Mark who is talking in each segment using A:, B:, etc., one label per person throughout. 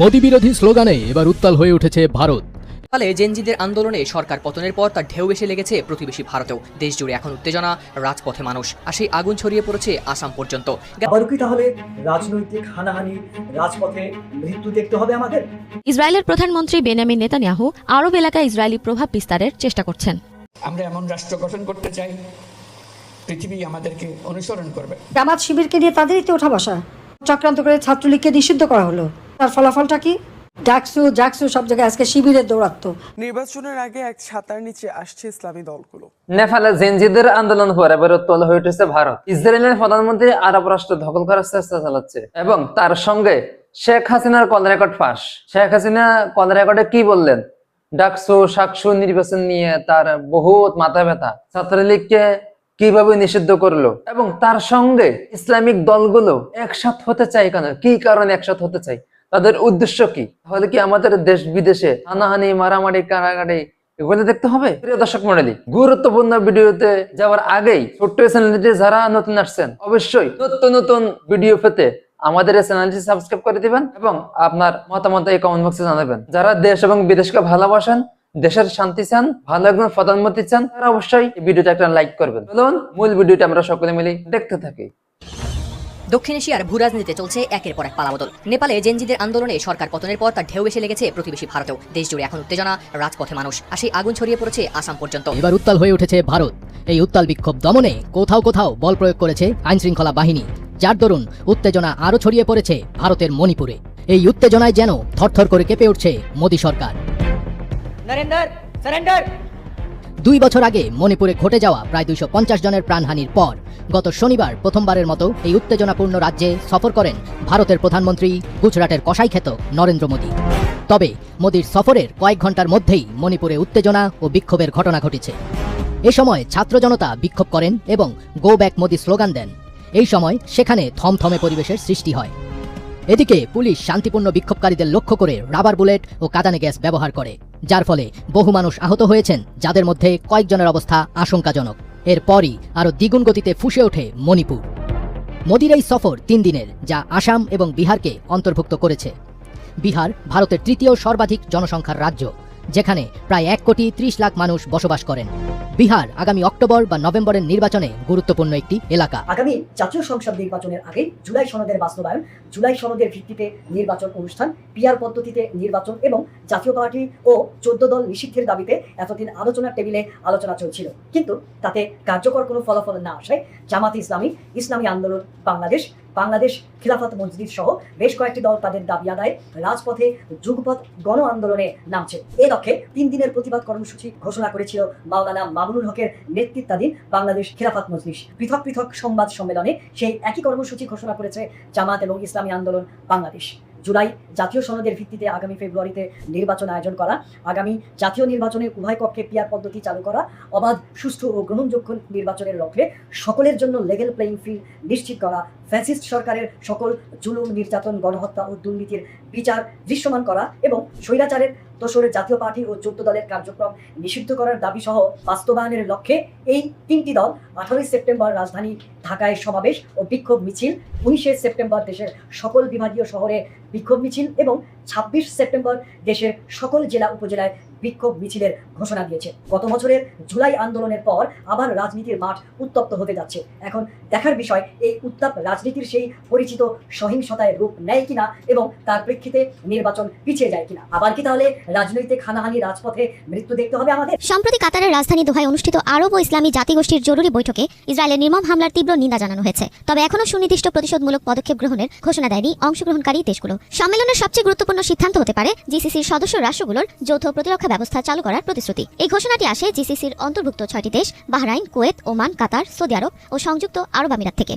A: মোদী বিরোধী স্লোগানে এবার উত্তাল হয়ে উঠেছে ভারত ফলে জেনজিদের আন্দোলনে সরকার পতনের পর তার ঢেউ এসে লেগেছে প্রতিবেশী ভারতেও দেশ জুড়ে এখন উত্তেজনা রাজপথে মানুষ আর সেই আগুন ছড়িয়ে পড়েছে আসাম পর্যন্ত
B: তাহলে রাজনৈতিক হানাহানি রাজপথে মৃত্যু দেখতে হবে আমাদের
C: ইসরায়েলের প্রধানমন্ত্রী বেনামিন নেতানিয়াহু আরব এলাকায় ইসরায়েলি প্রভাব বিস্তারের চেষ্টা করছেন
D: আমরা এমন রাষ্ট্র গঠন করতে চাই পৃথিবী আমাদেরকে অনুসরণ করবে
E: জামাত শিবিরকে নিয়ে তাদেরই তো ওঠা বসা চক্রান্ত করে ছাত্রলীগকে নিষিদ্ধ করা হলো তার ফলাফলটা কি ডাকসু সব জায়গায় আজকে
F: নির্বাচনের আগে এক ছাতার নিচে আসছে ইসলামী দলগুলো
G: নেপালে জেনজিদের আন্দোলন এবার উত্তল হয়ে উঠেছে ভারত ইসরায়েলের প্রধানমন্ত্রী আরব রাষ্ট্র দখল করার চেষ্টা চালাচ্ছে এবং তার সঙ্গে শেখ হাসিনার কল রেকর্ড ফাঁস শেখ হাসিনা কল রেকর্ডে কি বললেন ডাকসু শাকসু নির্বাচন নিয়ে তার বহুত মাথা ব্যথা ছাত্রলীগকে কিভাবে নিষিদ্ধ করলো এবং তার সঙ্গে ইসলামিক দলগুলো একসাথ হতে চায় কেন কি কারণে একসাথ হতে চায় তাদের উদ্দেশ্য কি তাহলে কি আমাদের দেশ বিদেশে হানাহানি মারামারি কারাগারি এগুলো দেখতে হবে প্রিয় দর্শক মন্ডলী গুরুত্বপূর্ণ ভিডিওতে যাওয়ার আগেই ছোট্ট চ্যানেলটি যারা নতুন আসছেন অবশ্যই নতুন নতুন ভিডিও পেতে আমাদের এই চ্যানেলটি সাবস্ক্রাইব করে দিবেন এবং আপনার মতামত এই কমেন্ট বক্সে জানাবেন যারা দেশ এবং বিদেশকে ভালোবাসেন দেশের শান্তি চান ভালো একজন প্রধানমন্ত্রী চান তারা অবশ্যই ভিডিওটা একটা লাইক করবেন চলুন মূল ভিডিওটা আমরা সকলে মিলে দেখতে থাকি
A: দক্ষিণ এশিয়ার ভূরাজনীতিতে চলছে একের পর এক পালাবদল নেপালে জেনজিদের আন্দোলনে সরকার পতনের পর তার ঢেউ এসে লেগেছে প্রতিবেশী ভারতেও দেশ জুড়ে এখন উত্তেজনা রাজপথে মানুষ আর সেই আগুন ছড়িয়ে পড়েছে আসাম পর্যন্ত এবার উত্তাল হয়ে উঠেছে ভারত এই উত্তাল বিক্ষোভ দমনে কোথাও কোথাও বল প্রয়োগ করেছে আইনশৃঙ্খলা বাহিনী যার দরুন উত্তেজনা আরও ছড়িয়ে পড়েছে ভারতের মণিপুরে এই উত্তেজনায় যেন থরথর করে কেঁপে উঠছে মোদী সরকার দুই বছর আগে মণিপুরে ঘটে যাওয়া প্রায় দুইশো জনের প্রাণহানির পর গত শনিবার প্রথমবারের মতো এই উত্তেজনাপূর্ণ রাজ্যে সফর করেন ভারতের প্রধানমন্ত্রী গুজরাটের কষাইখ্যাত নরেন্দ্র মোদী তবে মোদীর সফরের কয়েক ঘন্টার মধ্যেই মণিপুরে উত্তেজনা ও বিক্ষোভের ঘটনা ঘটেছে এ সময় ছাত্র জনতা বিক্ষোভ করেন এবং গো ব্যাক মোদী স্লোগান দেন এই সময় সেখানে থমথমে পরিবেশের সৃষ্টি হয় এদিকে পুলিশ শান্তিপূর্ণ বিক্ষোভকারীদের লক্ষ্য করে রাবার বুলেট ও কাদানে গ্যাস ব্যবহার করে যার ফলে বহু মানুষ আহত হয়েছেন যাদের মধ্যে কয়েকজনের অবস্থা আশঙ্কাজনক এরপরই আরও দ্বিগুণ গতিতে ফুসে ওঠে মণিপুর মোদির এই সফর তিন দিনের যা আসাম এবং বিহারকে অন্তর্ভুক্ত করেছে বিহার ভারতের তৃতীয় সর্বাধিক জনসংখ্যার রাজ্য যেখানে প্রায় এক কোটি ত্রিশ লাখ মানুষ বসবাস করেন বিহার আগামী অক্টোবর বা নভেম্বরের নির্বাচনে গুরুত্বপূর্ণ একটি এলাকা
H: আগামী জাতীয় সংসদ নির্বাচনের আগে জুলাই সনদের বাস্তবায়ন জুলাই সনদের ভিত্তিতে নির্বাচন অনুষ্ঠান পিয়ার পদ্ধতিতে নির্বাচন এবং জাতীয় পার্টি ও চোদ্দ দল নিষিদ্ধের দাবিতে এতদিন আলোচনার টেবিলে আলোচনা চলছিল কিন্তু তাতে কার্যকর কোনো ফলাফল না আসায় জামাত ইসলামী ইসলামী আন্দোলন বাংলাদেশ বাংলাদেশ খিলাফত মসজিদ সহ বেশ কয়েকটি দল তাদের দাবি আদায় রাজপথে যুগপথ গণ আন্দোলনে নামছে এ লক্ষ্যে তিন দিনের প্রতিবাদ কর্মসূচি ঘোষণা করেছিল মাওলানা মামুনুল হকের নেতৃত্বাধীন বাংলাদেশ খিলাফত মজলিস পৃথক পৃথক সংবাদ সম্মেলনে সেই একই কর্মসূচি ঘোষণা করেছে জামাত এবং ইসলামী আন্দোলন বাংলাদেশ জুলাই জাতীয় সনদের ভিত্তিতে আগামী ফেব্রুয়ারিতে নির্বাচন আয়োজন করা আগামী জাতীয় নির্বাচনে উভয় কক্ষে পিয়ার পদ্ধতি চালু করা অবাধ সুষ্ঠু ও গ্রহণযোগ্য নির্বাচনের লক্ষ্যে সকলের জন্য লেগেল প্লেয়িং ফিল্ড নিশ্চিত করা ফ্যাসিস্ট সরকারের সকল জুলুম নির্যাতন গণহত্যা ও দুর্নীতির বিচার দৃশ্যমান করা এবং স্বৈরাচারের তোষরের জাতীয় পার্টি ও চৌদ্দ দলের কার্যক্রম নিষিদ্ধ করার দাবি সহ বাস্তবায়নের লক্ষ্যে এই তিনটি দল আঠারোই সেপ্টেম্বর রাজধানী ঢাকায় সমাবেশ ও বিক্ষোভ মিছিল উনিশে সেপ্টেম্বর দেশের সকল বিভাগীয় শহরে বিক্ষোভ মিছিল এবং ছাব্বিশ সেপ্টেম্বর দেশের সকল জেলা উপজেলায় বিক্ষোভ মিছিলের ঘোষণা দিয়েছে গত বছরের জুলাই আন্দোলনের পর আবার রাজনীতির মাঠ উত্তপ্ত হতে যাচ্ছে এখন দেখার বিষয় এই উত্তাপ রাজনীতির সেই পরিচিত সহিংসতায় রূপ নেয় কিনা এবং তার প্রেক্ষিতে নির্বাচন পিছিয়ে যায় কিনা আবার কি তাহলে রাজনৈতিক হানাহানি রাজপথে মৃত্যু দেখতে হবে আমাদের
I: সম্প্রতি কাতারের রাজধানী দোহায় অনুষ্ঠিত আরব ও ইসলামী জাতিগোষ্ঠীর জরুরি বৈঠকে ইসরায়েলের নির্মম হামলার তীব্র নিন্দা জানানো হয়েছে তবে এখনও সুনির্দিষ্ট প্রতিশোধমূলক পদক্ষেপ গ্রহণের ঘোষণা দেয়নি অংশগ্রহণকারী দেশগুলো সম্মেলনের সবচেয়ে গুরুত্বপূর্ণ সিদ্ধান্ত হতে পারে জিসিসির সদস্য রাষ্ট্রগুলোর যৌথ প্রতিরক্ষা সুরক্ষা ব্যবস্থা চালু করার প্রতিশ্রুতি এই ঘোষণাটি আসে জিসিসির অন্তর্ভুক্ত ছয়টি দেশ Bahrain Kuwait Oman Qatar Saudi Arabia ও সংযুক্ত আরব আমিরাত থেকে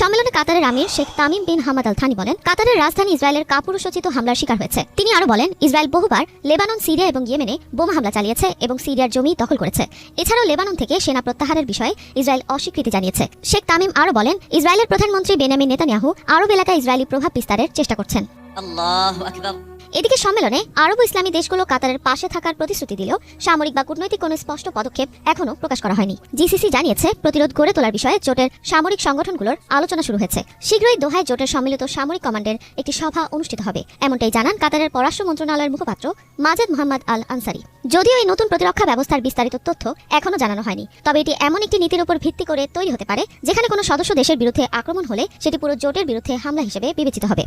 I: সম্মেলনে কাতারের আমির Sheikh Tamim bin Hamad Al Thani বলেন কাতারের রাজধানী ইসরায়েলের কাপুরুষোচিত হামলার শিকার হয়েছে তিনি আরও বলেন ইসরায়েল বহুবার লেবানন সিরিয়া এবং ইয়েমেনে বোমা হামলা চালিয়েছে এবং সিরিয়ার জমি দখল করেছে এছাড়াও লেবানন থেকে সেনা প্রত্যাহারের বিষয়ে ইসরায়েল অস্বীকৃতি জানিয়েছে শেখ তামিম আরও বলেন ইসরায়েলের প্রধানমন্ত্রী বেনামিন নেতানিয়াহু আরব এলাকায় ইসরায়েলি প্রভাব বিস্তারের চেষ্টা করছেন আল্লাহ এদিকে সম্মেলনে আরব ইসলামী দেশগুলো কাতারের পাশে থাকার প্রতিশ্রুতি দিলেও সামরিক বা কূটনৈতিক কোনো স্পষ্ট পদক্ষেপ এখনও প্রকাশ করা হয়নি জিসিসি জানিয়েছে প্রতিরোধ গড়ে তোলার বিষয়ে জোটের সামরিক সংগঠনগুলোর আলোচনা শুরু হয়েছে শীঘ্রই দোহায় জোটের সম্মিলিত সামরিক কমান্ডের একটি সভা অনুষ্ঠিত হবে এমনটাই জানান কাতারের পররাষ্ট্র মন্ত্রণালয়ের মুখপাত্র মাজাদ মোহাম্মদ আল আনসারি যদিও এই নতুন প্রতিরক্ষা ব্যবস্থার বিস্তারিত তথ্য এখনও জানানো হয়নি তবে এটি এমন একটি নীতির উপর ভিত্তি করে তৈরি হতে পারে যেখানে কোনো সদস্য দেশের বিরুদ্ধে আক্রমণ হলে সেটি পুরো জোটের বিরুদ্ধে হামলা হিসেবে বিবেচিত হবে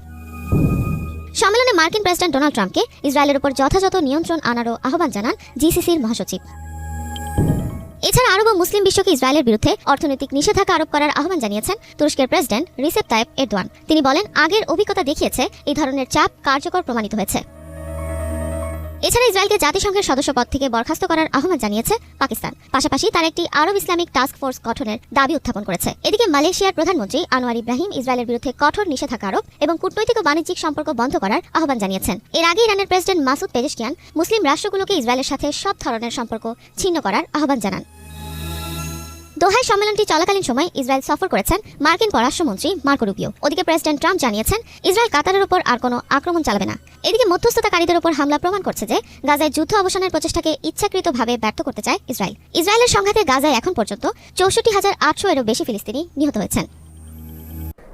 I: সম্মেলনে মার্কিন প্রেসিডেন্ট ডোনাল্ড ট্রাম্পকে ইসরায়েলের উপর যথাযথ নিয়ন্ত্রণ আনারও আহ্বান জানান জিসিসির মহাসচিব এছাড়া আরব ও মুসলিম বিশ্বকে ইসরায়েলের বিরুদ্ধে অর্থনৈতিক নিষেধাজ্ঞা আরোপ করার আহ্বান জানিয়েছেন তুরস্কের প্রেসিডেন্ট রিসেপ তায়েব এরদোয়ান তিনি বলেন আগের অভিজ্ঞতা দেখিয়েছে এই ধরনের চাপ কার্যকর প্রমাণিত হয়েছে এছাড়া ইসরায়েলকে জাতিসংঘের সদস্যপদ থেকে বরখাস্ত করার আহ্বান জানিয়েছে পাকিস্তান পাশাপাশি তার একটি আরব ইসলামিক টাস্ক ফোর্স গঠনের দাবি উত্থাপন করেছে এদিকে মালয়েশিয়ার প্রধানমন্ত্রী আনোয়ার ইব্রাহিম ইসরায়েলের বিরুদ্ধে কঠোর নিষেধাজ্ঞা আরোপ এবং কূটনৈতিক ও বাণিজ্যিক সম্পর্ক বন্ধ করার আহ্বান জানিয়েছেন এর আগে ইরানের প্রেসিডেন্ট মাসুদ পেজেশকিয়ান মুসলিম রাষ্ট্রগুলোকে ইসরায়েলের সাথে সব ধরনের সম্পর্ক ছিন্ন করার আহ্বান জানান দোহায় সম্মেলনটি চলাকালীন সময় ইসরায়েল সফর করেছেন মার্কিন পররাষ্ট্রমন্ত্রী মার্কো রুপিও ওদিকে প্রেসিডেন্ট ট্রাম্প জানিয়েছেন ইসরায়েল কাতারের উপর আর কোনো আক্রমণ চালাবে না এদিকে মধ্যস্থতাকারীদের উপর হামলা প্রমাণ করছে যে গাজায় যুদ্ধ অবসানের প্রচেষ্টাকে ইচ্ছাকৃতভাবে ব্যর্থ করতে চায় ইসরায়েল ইসরায়েলের সংঘাতে গাজায় এখন পর্যন্ত চৌষট্টি হাজার আটশো এরও বেশি ফিলিস্তিনি নিহত হয়েছেন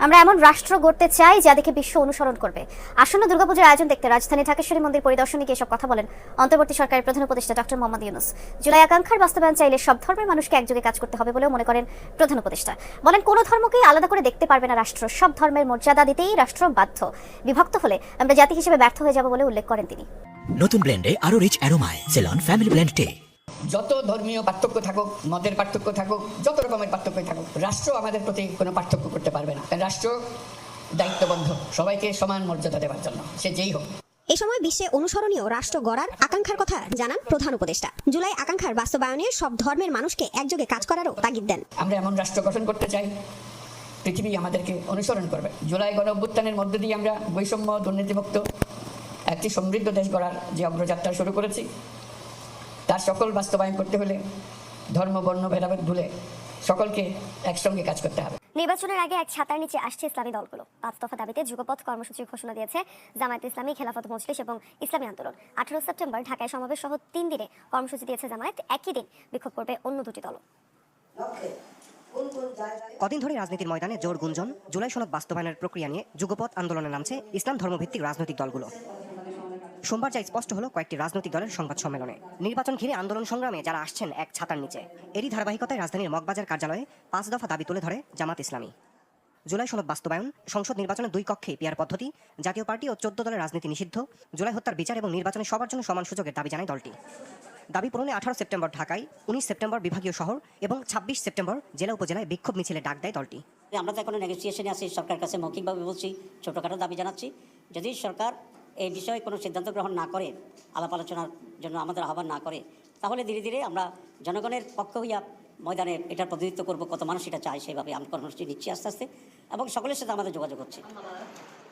J: আমরা এমন রাষ্ট্র গড়তে চাই যা দেখে বিশ্ব অনুসরণ করবে আসন্ন দুর্গাপূজার আয়োজন দেখতে রাজধানী ঢাকেশ্বরী মন্দির পরিদর্শনে গিয়ে এসব কথা বলেন অন্তর্বর্তী সরকারের প্রধান উপদেষ্টা ডক্টর মোহাম্মদ ইউনুস জুলাই আকাঙ্ক্ষার বাস্তবায়ন চাইলে সব ধর্মের মানুষকে একযোগে কাজ করতে হবে বলেও মনে করেন প্রধান উপদেষ্টা বলেন কোনো ধর্মকেই আলাদা করে দেখতে পারবে না রাষ্ট্র সব ধর্মের মর্যাদা দিতেই রাষ্ট্র বাধ্য বিভক্ত হলে আমরা জাতি হিসেবে ব্যর্থ হয়ে যাব বলে উল্লেখ করেন তিনি
K: নতুন ব্লেন্ডে আরো রিচ অ্যারোমায় সেলন ফ্যামিলি ব্লেন্ড
L: যত ধর্মীয় পার্থক্য থাকুক মতের পার্থক্য থাকুক যত রকমের পার্থক্য থাকুক রাষ্ট্র আমাদের প্রতি কোনো পার্থক্য করতে পারবে না রাষ্ট্র দায়িত্ববদ্ধ সবাইকে সমান মর্যাদা দেওয়ার জন্য সে যেই হোক
M: এ সময় বিশ্বে অনুসরণীয় রাষ্ট্র গড়ার আকাঙ্ক্ষার কথা জানান প্রধান উপদেষ্টা জুলাই আকাঙ্ক্ষার বাস্তবায়নে সব ধর্মের মানুষকে একযোগে কাজ করারও তাগিদ দেন
N: আমরা এমন রাষ্ট্র গঠন করতে চাই পৃথিবী আমাদেরকে অনুসরণ করবে জুলাই গণ অভ্যুত্থানের মধ্য দিয়ে আমরা বৈষম্য দুর্নীতিমুক্ত একটি সমৃদ্ধ দেশ গড়ার যে অগ্রযাত্রা শুরু করেছি তার সকল বাস্তবায়ন করতে হলে ধর্ম বর্ণ ভেদাভেদ ভুলে সকলকে একসঙ্গে কাজ করতে হবে
O: নির্বাচনের আগে এক ছাতার নিচে আসছে ইসলামী দলগুলো পাঁচ দফা দাবিতে যুগপথ কর্মসূচি ঘোষণা দিয়েছে জামায়াত ইসলামী খেলাফত মজলিস এবং ইসলামী আন্দোলন আঠারো সেপ্টেম্বর ঢাকায় সমাবেশ সহ তিন দিনে কর্মসূচি দিয়েছে জামায়াত একই দিন বিক্ষোভ করবে অন্য দুটি দল
P: কদিন ধরে রাজনীতির ময়দানে জোর গুঞ্জন জুলাই সনদ বাস্তবায়নের প্রক্রিয়া নিয়ে যুগপথ আন্দোলনে নামছে ইসলাম ধর্মভিত্তিক রাজনৈতিক দলগুলো সোমবার যা স্পষ্ট হলো কয়েকটি রাজনৈতিক দলের সংবাদ সম্মেলনে নির্বাচন ঘিরে আন্দোলন সংগ্রামে যারা আসছেন এক ছাতার নিচে এরই ধারাবাহিকতায় রাজধানীর মগবাজার কার্যালয়ে পাঁচ দফা দাবি তুলে ধরে জামাত ইসলামী জুলাই সনদ বাস্তবায়ন সংসদ নির্বাচনের দুই কক্ষে পিয়ার পদ্ধতি জাতীয় পার্টি ও চোদ্দ দলের রাজনীতি নিষিদ্ধ জুলাই হত্যার বিচার এবং নির্বাচনে সবার জন্য সমান সুযোগের দাবি জানায় দলটি দাবি পূরণে আঠারো সেপ্টেম্বর ঢাকায় উনিশ সেপ্টেম্বর বিভাগীয় শহর এবং ছাব্বিশ সেপ্টেম্বর জেলা উপজেলায় বিক্ষোভ মিছিলে ডাক দেয় দলটি
Q: আমরা তো এখন নেগোসিয়েশনে আছি সরকার কাছে মৌখিকভাবে বলছি ছোটখাটো দাবি জানাচ্ছি যদি সরকার এই বিষয়ে কোনো সিদ্ধান্ত গ্রহণ না করে আলাপ আলোচনার জন্য আমাদের আহ্বান না করে তাহলে ধীরে ধীরে আমরা জনগণের পক্ষ হইয়া ময়দানে এটার প্রতিনিধিত্ব করবো কত মানুষ এটা চায় সেভাবে আমি কর্মসূচি নিচ্ছি আস্তে আস্তে এবং সকলের সাথে আমাদের যোগাযোগ হচ্ছে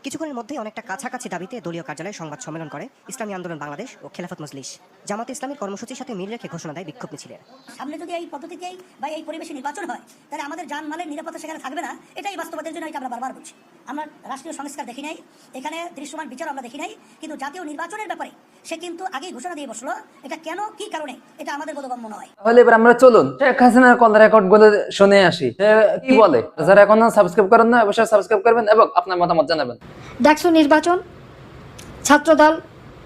P: কিছুক্ষণের মধ্যেই অনেকটা কাছাকাছি দাবিতে দলীয় কার্যালয়ে সংবাদ সম্মেলন করে ইসলামী আন্দোলন বাংলাদেশ ও খেলাফত মজলিস জামাত ইসলামের কর্মসূচির সাথে মিল রেখে ঘোষণা দেয় বিক্ষোভ মিছিলের
R: সামনে যদি এই পদ্ধতিতেই বা এই পরিবেশে নির্বাচন হয় তাহলে আমাদের যান মালের নিরাপত্তা সেখানে থাকবে না এটাই বাস্তবতার জন্য এটা আমরা বারবার বলছি আমরা রাষ্ট্রীয় সংস্কার দেখি নাই এখানে দৃশ্যমান বিচার আমরা দেখি নাই কিন্তু জাতীয় নির্বাচনের ব্যাপারে সে কিন্তু আগেই ঘোষণা দিয়ে বসলো এটা কেন কি কারণে এটা আমাদের বোধগম্য নয়
G: তাহলে এবার আমরা চলুন শেখ হাসিনার কল রেকর্ড গুলো শুনে আসি কি বলে যারা সাবস্ক্রাইব করেন না অবশ্যই সাবস্ক্রাইব করবেন এবং আপনার মতামত জানাবেন
S: নির্বাচন ছাত্রদল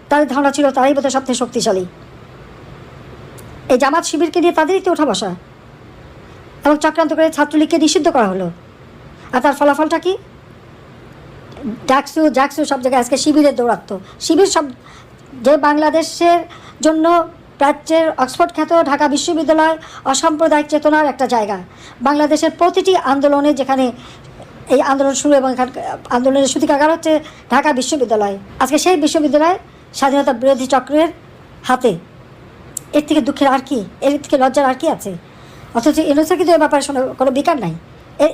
S: তাদের ধারণা ছিল তারাই শক্তিশালী এই জামাত শিবিরকে দিয়ে তাদেরই তো ওঠা বসা এবং চক্রান্ত করে ছাত্রলীগকে নিষিদ্ধ করা হলো আর তার ফলাফলটা কি ডাকসু জাকসু সব জায়গায় আজকে শিবিরের দৌরাত্ম শিবির সব যে বাংলাদেশের জন্য প্রাচ্যের অক্সফোর্ড খ্যাত ঢাকা বিশ্ববিদ্যালয় অসাম্প্রদায়িক চেতনার একটা জায়গা বাংলাদেশের প্রতিটি আন্দোলনে যেখানে এই আন্দোলন শুরু এবং আন্দোলনের সূতিকাগার হচ্ছে ঢাকা বিশ্ববিদ্যালয় আজকে সেই বিশ্ববিদ্যালয় স্বাধীনতা বিরোধী চক্রের হাতে এর থেকে দুঃখের আর কি এর থেকে লজ্জার আর কি আছে অথচ ইউনুসের কিন্তু এ ব্যাপারে কোনো বিকার নাই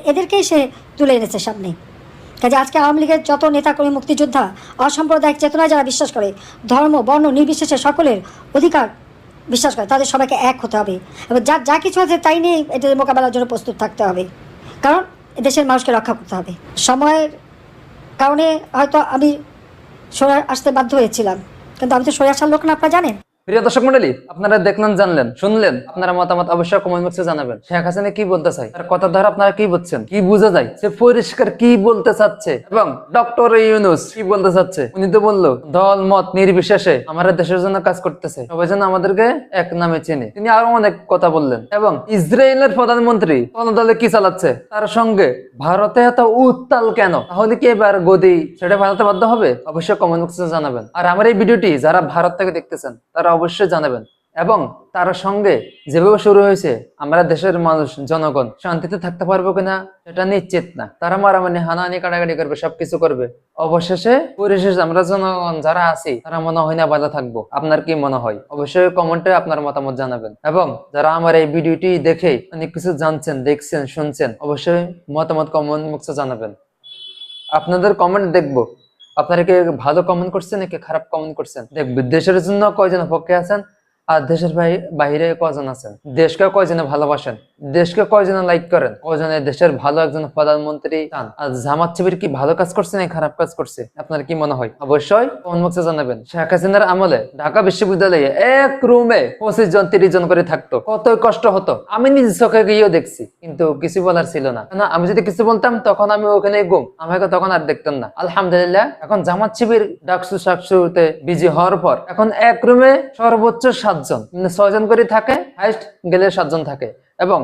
S: এদেরকেই সে তুলে এনেছে সামনে কাজে আজকে আওয়ামী লীগের যত কর্মী মুক্তিযোদ্ধা অসাম্প্রদায়িক চেতনায় যারা বিশ্বাস করে ধর্ম বর্ণ নির্বিশেষে সকলের অধিকার বিশ্বাস করে তাদের সবাইকে এক হতে হবে এবং যা যা কিছু আছে তাই নিয়ে এদের মোকাবেলার জন্য প্রস্তুত থাকতে হবে কারণ দেশের মানুষকে রক্ষা করতে হবে সময়ের কারণে হয়তো আমি সরে আসতে বাধ্য হয়েছিলাম কিন্তু আমি তো সরে আসার লোক না আপনারা জানেন
G: প্রিয় দর্শক মন্ডলী আপনারা দেখলেন জানলেন শুনলেন আপনারা মতামত অবশ্যই কমেন্ট বক্সে জানাবেন শেখ হাসিনা কি বলতে চাই তার কথা ধরে আপনারা কি বুঝছেন কি বুঝা যায় সে পরিষ্কার কি বলতে চাচ্ছে এবং ডক্টর ইউনুস কি বলতে চাচ্ছে উনি তো বললো দল মত নির্বিশেষে আমরা দেশের জন্য কাজ করতেছে সবাই যেন আমাদেরকে এক নামে চেনে তিনি আরো অনেক কথা বললেন এবং ইসরায়েলের প্রধানমন্ত্রী কোন দলে কি চালাচ্ছে তার সঙ্গে ভারতে এত উত্তাল কেন তাহলে কি এবার গদি সেটা ভারতে বাধ্য হবে অবশ্যই কমেন্ট বক্সে জানাবেন আর আমার এই ভিডিওটি যারা ভারত থেকে দেখতেছেন তারা অবশ্যই জানাবেন এবং তার সঙ্গে যেভাবে শুরু হয়েছে আমরা দেশের মানুষ জনগণ শান্তিতে থাকতে পারবো কিনা সেটা নিশ্চিত না তারা মারামারি হানাহানি কাটাকাটি করবে সবকিছু করবে অবশেষে পরিশেষে আমরা জনগণ যারা আছি তারা মনে হয় না বাধা থাকবো আপনার কি মনে হয় অবশ্যই কমেন্টে আপনার মতামত জানাবেন এবং যারা আমার এই ভিডিওটি দেখে অনেক কিছু জানছেন দেখছেন শুনছেন অবশ্যই মতামত কমেন্ট মুখে জানাবেন আপনাদের কমেন্ট দেখবো আপনারা কি ভালো কমেন্ট করছেন নাকি খারাপ কমেন্ট করছেন দেখ বিদ্বেষের জন্য কয়জন পক্ষে আছেন আর দেশের বাহিরে কজন আছেন দেশকে কয়জনে ভালোবাসেন দেশকে কয়জনে লাইক করেন কয়জনে দেশের ভালো একজন প্রধানমন্ত্রী চান আর জামাত শিবির কি ভালো কাজ করছে না খারাপ কাজ করছে আপনার কি মনে হয় অবশ্যই উন্মুক্ত জানাবেন শেখ হাসিনার আমলে ঢাকা বিশ্ববিদ্যালয়ে এক রুমে পঁচিশ জন তিরিশ জন করে থাকতো কত কষ্ট হতো আমি নিজ চোখে গিয়েও দেখছি কিন্তু কিছু বলার ছিল না কেন আমি যদি কিছু বলতাম তখন আমি ওখানে গুম আমাকে তখন আর দেখতাম না আলহামদুলিল্লাহ এখন জামাত শিবির ডাকসু শাকসুতে বিজি হওয়ার পর এখন এক রুমে সর্বোচ্চ সাত সাতজন মানে ছয়জন করে থাকে হাইস্ট গেলে সাতজন থাকে এবং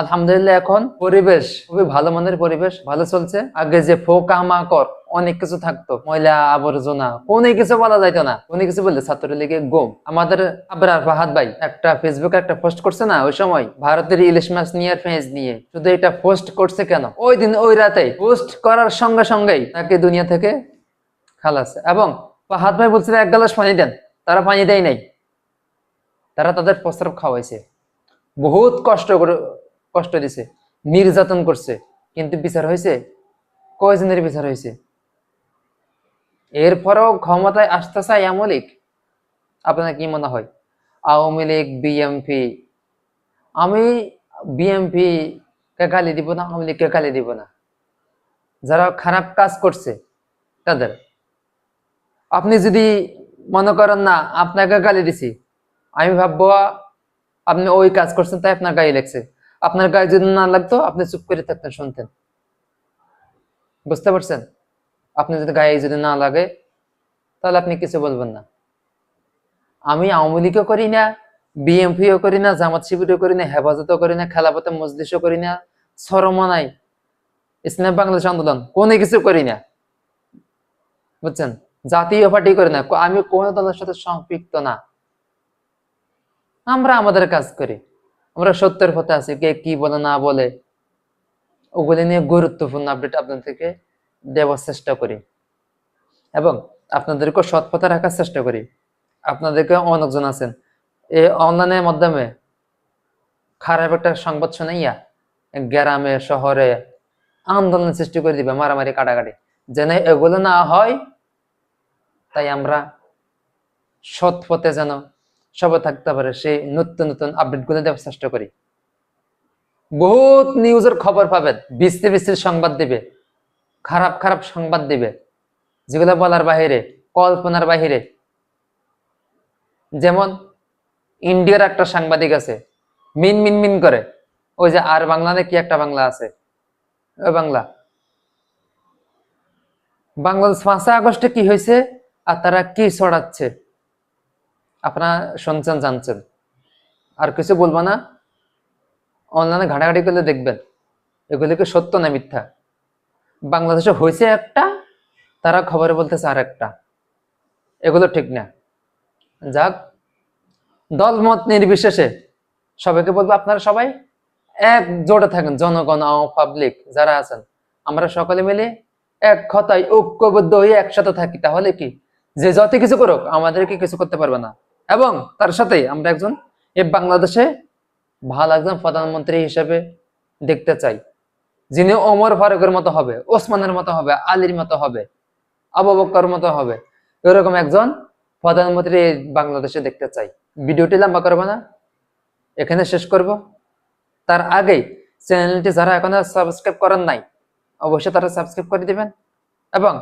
G: আলহামদুলিল্লাহ এখন পরিবেশ খুবই ভালো মানের পরিবেশ ভালো চলছে আগে যে ফোকা মাকর অনেক কিছু থাকতো ময়লা আবর্জনা কোনো কিছু বলা যাইতো না কোন কিছু বললে ছাত্রলীগে গোম আমাদের আবরার ফাহাদ ভাই একটা ফেসবুকে একটা পোস্ট করছে না ওই সময় ভারতের ইলিশ মাছ নিয়ে ফেঁস নিয়ে শুধু এটা পোস্ট করছে কেন ওই দিন ওই রাতে পোস্ট করার সঙ্গে সঙ্গেই তাকে দুনিয়া থেকে খালাস এবং ফাহাদ ভাই বলছিল এক গ্লাস পানি দেন তারা পানি দেয় নাই তারা তাদের প্রস্রাব খাওয়াইছে বহুত কষ্ট করে কষ্ট দিছে নির্যাতন করছে কিন্তু বিচার হয়েছে কয়জনের বিচার হয়েছে এরপরেও ক্ষমতায় আসতে চায় আওয়ামী লীগ আপনার কি মনে হয় আওয়ামী লীগ বিএমপি আমি বিএমপি কে গালি দিব না আওয়ামী লীগকে গালি দিব না যারা খারাপ কাজ করছে তাদের আপনি যদি মনে করেন না আপনাকে গালি দিছি আমি ভাববো আপনি ওই কাজ করছেন তাই আপনার গায়ে লেগছে আপনার গায়ে যদি না লাগতো আপনি চুপ করে থাকতেন শুনতেন বুঝতে পারছেন আপনি যদি গায়ে যদি না লাগে তাহলে আপনি কিছু বলবেন না আমি আওয়ামী লীগও করি না বিএমপিও করি না জামাত শিবিরও করি না হেফাজতও করি না খেলাপথে মজলিসও করি না নাই ইসলাম বাংলাদেশ আন্দোলন কোনো কিছু করি না বুঝছেন জাতীয় পার্টি করি না আমি কোনো দলের সাথে সম্পৃক্ত না আমরা আমাদের কাজ করি আমরা সত্যের পথে আছি কে কি বলে না বলে ওগুলি নিয়ে গুরুত্বপূর্ণ আপডেট থেকে দেওয়ার চেষ্টা করি এবং আপনাদেরকে সৎ পথে রাখার চেষ্টা করি আপনাদেরকে অনেকজন আছেন এই অনলাইনের মাধ্যমে খারাপ একটা সংবাদ শুনাইয়া গ্রামে শহরে আন্দোলন সৃষ্টি করে দিবে মারামারি কাটাকাটি যেন এগুলো না হয় তাই আমরা সৎ পথে যেন সবাই থাকতে পারে সেই নতুন নতুন আপডেট গুলো দেওয়ার চেষ্টা করি বহুত নিউজের খবর পাবেন বিস্তি বিস্তির সংবাদ দিবে খারাপ খারাপ সংবাদ দিবে যেগুলো বলার বাহিরে কল্পনার বাহিরে যেমন ইন্ডিয়ার একটা সাংবাদিক আছে মিন মিন মিন করে ওই যে আর বাংলাতে কি একটা বাংলা আছে ওই বাংলা বাংলাদেশ পাঁচই আগস্টে কি হয়েছে আর তারা কি ছড়াচ্ছে আপনার শুনছেন জানছেন আর কিছু বলবো না অনলাইনে ঘাটাঘাটি করলে দেখবেন এগুলিকে সত্য না মিথ্যা বাংলাদেশে হয়েছে একটা তারা খবরে বলতেছে আর একটা এগুলো ঠিক না যাক দলমত নির্বিশেষে সবাইকে বলবো আপনারা সবাই এক জোটে থাকেন জনগণ পাবলিক যারা আছেন আমরা সকলে মিলে এক কথায় ঐক্যবদ্ধ হয়ে একসাথে থাকি তাহলে কি যে যত কিছু করুক আমাদেরকে কিছু করতে পারবে না এবং তার সাথে আমরা একজন এ বাংলাদেশে ভালো একজন প্রধানমন্ত্রী হিসেবে দেখতে চাই যিনি ওমর ফারুকের মতো হবে ওসমানের মতো হবে আলীর মতো হবে আবু বক্কর মতো হবে এরকম একজন প্রধানমন্ত্রী বাংলাদেশে দেখতে চাই ভিডিওটি লম্বা করবো না এখানে শেষ করব তার আগেই চ্যানেলটি যারা এখনো সাবস্ক্রাইব করেন নাই অবশ্যই তারা সাবস্ক্রাইব করে দিবেন এবং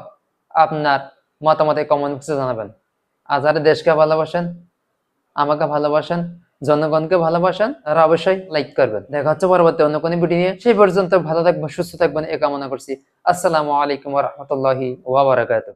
G: আপনার মতামতে কমেন্ট বক্সে জানাবেন আর যারা দেশকে ভালোবাসেন আমাকে ভালোবাসেন জনগণকে ভালোবাসেন আর অবশ্যই লাইক করবেন দেখা হচ্ছে পরবর্তী অন্য কোনো ভিডিও নিয়ে সেই পর্যন্ত ভালো থাকবেন সুস্থ থাকবেন এ কামনা করছি আসসালামু আলাইকুম রহমতুল্লাহি ওয়াবারাকাতু